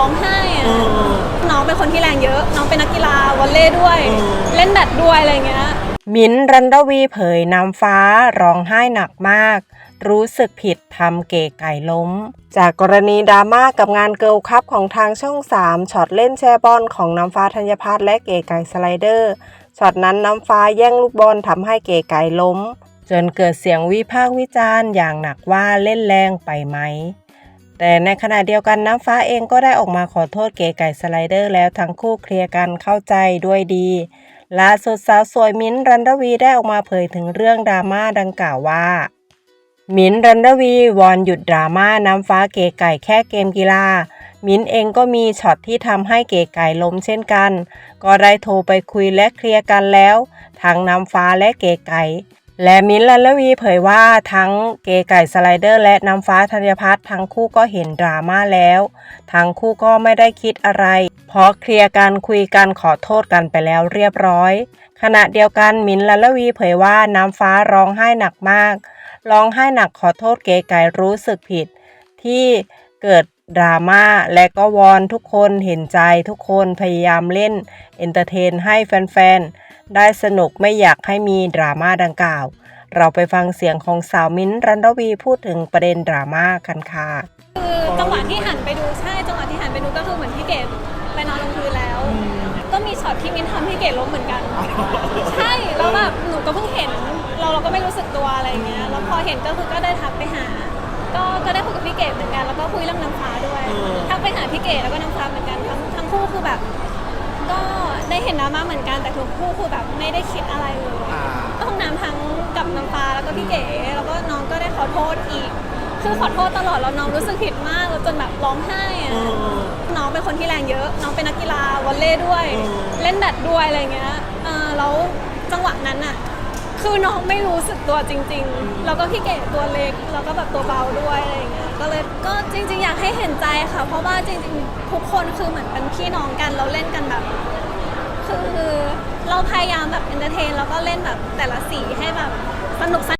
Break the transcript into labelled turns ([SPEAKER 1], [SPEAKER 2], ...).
[SPEAKER 1] ร้องไห้อะน้องเป็นคนที่แรงเยอะ น้องเป็นนักกีฬาวอลเลย์ด้วยเล่นแบดด้วยอะไรอย่างเงี้ย
[SPEAKER 2] มิ้นท์รันดวีเผยน้ำฟ้าร้องไห้หนักมาก รู้สึกผิดทำเก๋ไก่ล้ม จากกรณีดราม่ากับงานเกิลคัพของทางช่อง 3ช็อตเล่นแชร์บอลของน้ำฟ้าธัญพัฒน์และเก๋ไก่สไลเดอร์ช็อตนั้นน้ำฟ้าแย่งลูกบอลทำให้เก๋ไก่ล้ม จนเกิดเสียงวิพากษ์วิจารณ์อย่างหนักว่าเล่นแรงไปไหม แต่ในขณะเดียวกันน้ำฟ้าเองก็ได้ออกมาขอโทษเก๋ไก่สไลเดอร์แล้วทั้งคู่เคลียร์กันเข้าใจด้วยดีล่าสุดสาวสวยมิ้นรันดวีได้ออกมาเผยถึงเรื่องดราม่าดังกล่าวว่า มิ้นรันดวีวอนหยุดดราม่าน้ำฟ้าเก๋ไก่แค่เกมกีฬามิ้นเองก็มีช็อตที่ทำให้เก๋ไก่ล้มเช่นกัน ก็ได้โทรไปคุยและเคลียร์กันแล้ว ทั้งน้ำฟ้าและเก๋ไก่ และมิ้นท์ลันลวีเผยว่าทั้งเกไก่สไลเดอร์และน้ำฟ้าธัญพัฒน์ทั้งคู่ก็เห็นดราม่าแล้ว ทั้งคู่ก็ไม่ได้คิดอะไร เพราะเคลียร์กันคุยกันขอโทษกันไปแล้วเรียบร้อย ขณะเดียวกันมิ้นท์ลันลวีเผยว่าน้ำฟ้าร้องไห้หนักมาก ร้องไห้หนักขอโทษเกไก่รู้สึกผิด ที่เกิดดราม่าและก็วอนทุกคนเห็นใจทุกคนพยายามเล่นเอนเตอร์เทนให้แฟนๆ ได้สนุกไม่อยากให้มีดราม่าดังกล่าว เราไปฟังเสียงของสาวมิ้นท์รันดวีพูดถึงประเด็นดราม่ากันค่ะ
[SPEAKER 1] คือจังหวะที่หันไปดูใช่จังหวะที่หันไปดูก็คือเหมือนพี่เกดไปนอนลงพื้นแล้ว ก็มีช็อตที่มิ้นทำพี่เกดล้มเหมือนกัน ใช่แล้วแบบหนูก็เพิ่งเห็น เราเราก็ไม่รู้สึกตัวอะไรอย่างเงี้ยแล้วพอเห็นก็คือก็ได้ทักไปหา ก็ก็ได้คุยกับพี่เกดเหมือนกันแล้วก็คุยเรื่องน้ำฟ้าด้วยทักไปหาพี่เกดแล้วก็น้ำฟ้าเหมือนกันทั้งทั้งคู่คือแบบก็ได้ เห็นดราม่าเหมือนกันแต่ทุกคู่คือแบบไม่ได้คิดอะไรเลยก็ห้องน้ำทั้งกับน้ำฟ้าแล้วก็พี่เก๋แล้วก็น้องก็ได้ขอโทษอีก คือขอโทษตลอดแล้วน้องรู้สึกผิดมากแล้วจนแบบร้องไห้อะน้องเป็นคนที่แรงเยอะ น้องเป็นนักกีฬาวอลเลย์ด้วย เล่นแบดด้วยอะไรเงี้ยเออแล้วจังหวะนั้นอะคือน้องไม่รู้สึกตัวจริง ๆ แล้วก็พี่เก๋ตัวเล็ก แล้วก็แบบตัวเบาด้วยอะไรเงี้ย ก็เลยก็จริง ๆ อยากให้เห็นใจค่ะ เพราะว่าจริง ๆ ทุกคนคือเหมือนเป็นพี่น้องกันเราเล่นกันแบบ คือเราพยายามแบบเอนเตอร์เทนแล้วก็เล่นแบบแต่ละสีให้แบบสนุกสนาน